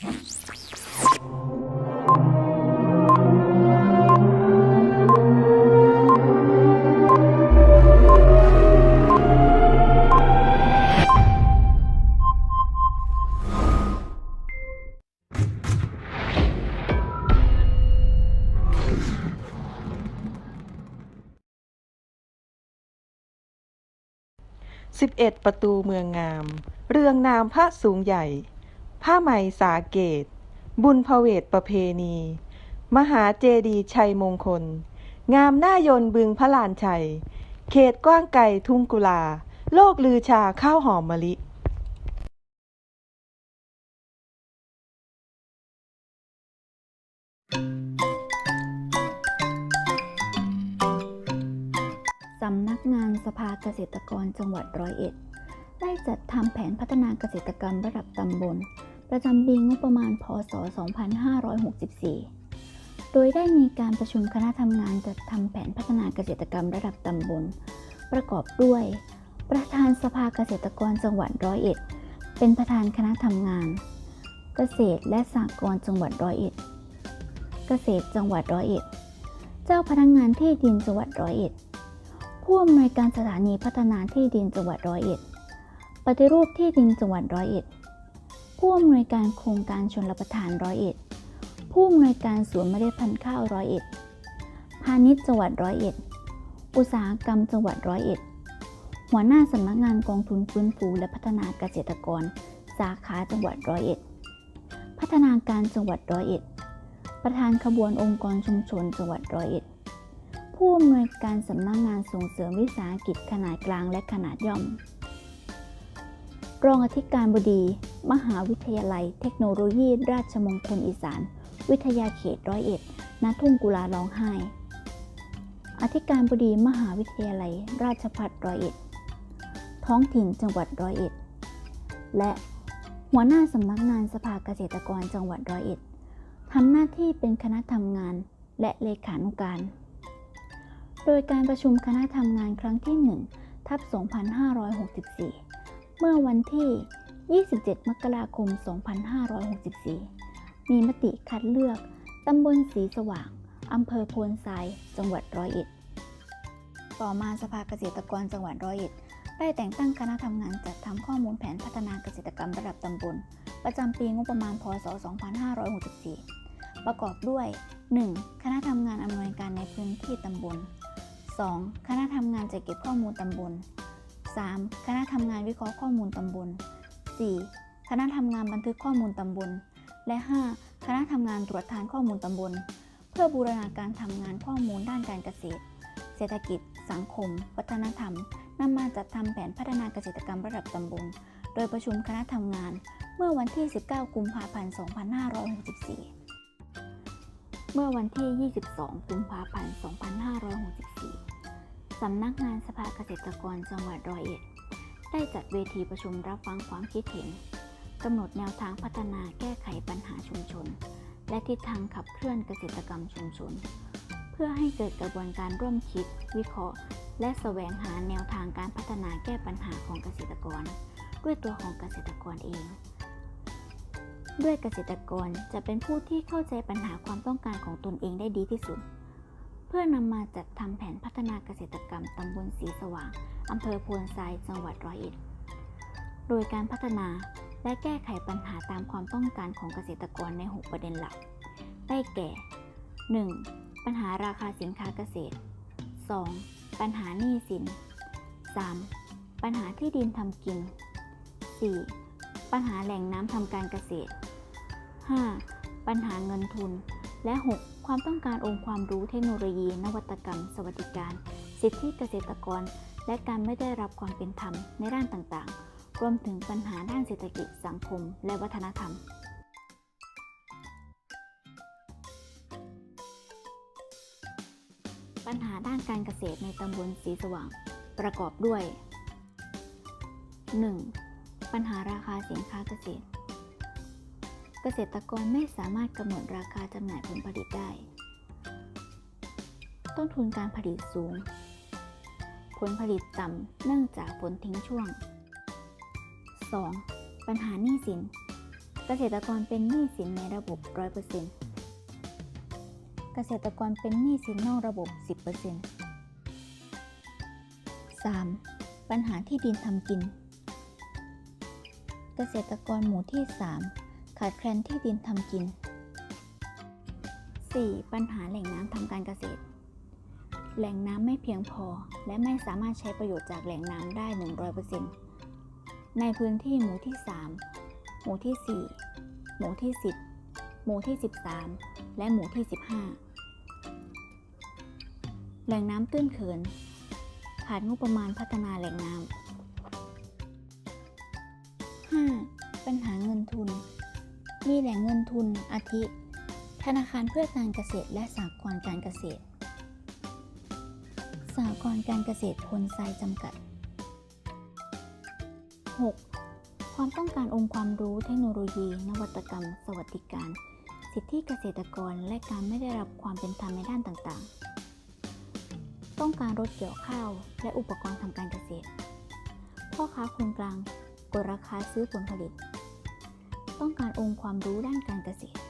11 ประตูเมืองงาม เรืองนามพระสูงใหญ่ ผ้าไหมสาเกต บุญพเวทประเพณี มหาเจดีชัยมงคล งามหน้ายนบึงพระลานชัย เขตกว้างไกลทุ่งกุลา โลกลือชาข้าวหอมมะลิสำนักงานสภาเกษตรกรจังหวัดร้อยเอ็ด ได้จัดทำแผนพัฒนาเกษตรกรรมระดับตำบล ประจำปีงบประมาณ พศ 2564 โดยได้มีการประชุมคณะทำงานจัดทำแผนพัฒนาเกษตรกรรมระดับตำบล ประกอบด้วย ประธานสภาเกษตรกรจังหวัดร้อยเอ็ด เป็นประธานคณะทำงาน เกษตรและสหกรณ์จังหวัดร้อยเอ็ด เกษตรจังหวัดร้อยเอ็ด เจ้าพนักงานที่ดินจังหวัดร้อยเอ็ด ผู้อำนวยการสถานีพัฒนาที่ดินจังหวัดร้อยเอ็ด ปฏิรูปที่ดินจังหวัดร้อยเอ็ด ผู้อำนวยการโครงการชนรับประทานร้อยเอ็ด ผู้อำนวยการสวนเมล็ดพันธุ์ข้าวร้อยเอ็ด พาณิชย์จังหวัดร้อยเอ็ด อุตสาหกรรมจังหวัดร้อยเอ็ด หัวหน้าสำนักงานกองทุนฟื้นฟูและพัฒนาเกษตรกร สาขาจังหวัดร้อยเอ็ด พัฒนาการจังหวัดร้อยเอ็ด ประธานขบวนองค์กรชุมชนจังหวัดร้อยเอ็ด ผู้อำนวยการสำนักงงานส่งเสริมวิสาหกิจขนาดกลางและขนาดย่อม รองอธิการบดี มหาวิทยาลัย เทคโนโลยี ราชมงคลอีสาน วิทยาเขตร้อยเอ็ดณทุ่งกุลาร้องไห้ อธิการบดีมหาวิทยาลัย ราชภัฏร้อยเอ็ด ท้องถิ่นจังหวัดร้อยเอ็ด และหัวหน้าสำนักงานสภาเกษตรกรจังหวัดร้อยเอ็ดทำหน้าที่เป็นคณะทำงานและเลขานุการ โดยการประชุมคณะทำงานครั้งที่1ทับ2564 เมื่อวันที่ 27 มกราคม 2564 มีมติคัดเลือก ตำบลสีสว่าง อำเภอโพนทราย จังหวัดร้อยเอ็ด ต่อมาสภาเกษตรกรจังหวัดร้อยเอ็ด ได้แต่งตั้งคณะทำงานจัดทำข้อมูลแผนพัฒนาเกษตรกรรมระดับตำบล ประจำปีงบประมาณ พศ 2564 ประกอบด้วย 1. คณะทำงานอำนวยการในพื้นที่ตำบล 2. คณะทำงานจัดเก็บข้อมูลตำบล 3. คณะทำงานวิเคราะห์ข้อมูลตำบล 4. คณะทำงานบันทึกข้อมูลตำบล และ 5. คณะทำงานตรวจทานข้อมูลตำบล เพื่อบูรณาการทำงานข้อมูลด้านการเกษตร เศรษฐกิจ สังคม วัฒนธรรมนำมาจัดทำแผนพัฒนาเกษตรกรรมระดับตำบล โดยประชุมคณะทำงาน เมื่อวันที่ 19 กุมภาพันธ์ 2564 เมื่อวันที่ 22 กุมภาพันธ์ 2564 สำนักงานสภาเกษตรกรจังหวัดร้อยเอ็ด ได้จัดเวทีประชุมรับฟังความคิดเห็นกำหนดแนวทางพัฒนาแก้ไขปัญหาชุมชน และทิศทางขับเคลื่อนเกษตรกรรมชุมชน เพื่อให้เกิดกระบวนการร่วมคิด วิเคราะห์ และแสวงหาแนวทางการพัฒนาแก้ปัญหาของเกษตรกร ด้วยตัวของเกษตรกรเอง ด้วยเกษตรกรจะเป็นผู้ที่เข้าใจปัญหาความต้องการของตนเองได้ดีที่สุด เพื่อนำมาจัดทำแผนพัฒนาเกษตรกรรมตำบลสีสว่างอำเภอโพนทรายจังหวัดร้อยเอ็ด โดยการพัฒนาและแก้ไขปัญหาตามความต้องการของเกษตรกรใน 6 ประเด็นหลัก ได้แก่ 1. ปัญหาราคาสินค้าเกษตร 2. ปัญหาหนี้สิน 3. ปัญหาที่ดินทำกิน 4. ปัญหาแหล่งน้ำทำการเกษตร 5. ปัญหาเงินทุน และ 6. ความต้องการองค์ความรู้เทคโนโลยี นวัตกรรม สวัสดิการ สิทธิเกษตรกร และการไม่ได้รับความเป็นธรรมในด้านต่างๆ รวมถึงปัญหาด้านเศรษฐกิจสังคม และวัฒนธรรมปัญหาด้านการเกษตรในตำบลสีสว่าง ประกอบด้วย 1. ปัญหาราคาสินค้าเกษตร เกษตรกรไม่สามารถกำหนดราคาจำหน่ายผลผลิตได้ ต้นทุนการผลิตสูง ผลผลิตต่ำเนื่องจากผลทิ้งช่วง 2. ปัญหาหนี้สิน เกเกษตรกรเป็นหนี้สินในระบบ 100%เกษตรกรเป็นหนี้สินนอกระบบ 10% 3. ปัญหาที่ดินทำกิน เกษตรกรหมู่ที่ 3 ขาดแคลนที่ดินทำกิน 4. ปัญหาแหล่งน้ำทำการเกษตร แหล่งน้ำไม่เพียงพอ และไม่สามารถใช้ประโยชน์จากแหล่งน้ำได้ 100%ในพื้นที่หมู่ที่ 3 หมู่ที่ 4 หมู่ที่ 10 หมู่ที่ 13 และหมู่ที่ 15 แหล่งน้ำตื้นเขิน ขาดงบประมาณพัฒนาแหล่งน้ำ มีแหล่งเงินทุนอาทิ ธนาคารเพื่อการเกษตรและสหกรณ์การเกษตรสหกรณ์การเกษตรพลทรายจำกัด 6. ความต้องการองค์ความรู้เทคโนโลยี นวัตกรรม สวัสดิการ สิทธิเกษตรกรและการไม่ได้รับความเป็นธรรมในด้านต่างๆ ต้องการรถเกี่ยวข้าว และอุปกรณ์ทางการเกษตร พ่อค้าคนกลางกดราคาซื้อผลผลิต ต้องการองค์ความรู้ด้านการเกษตร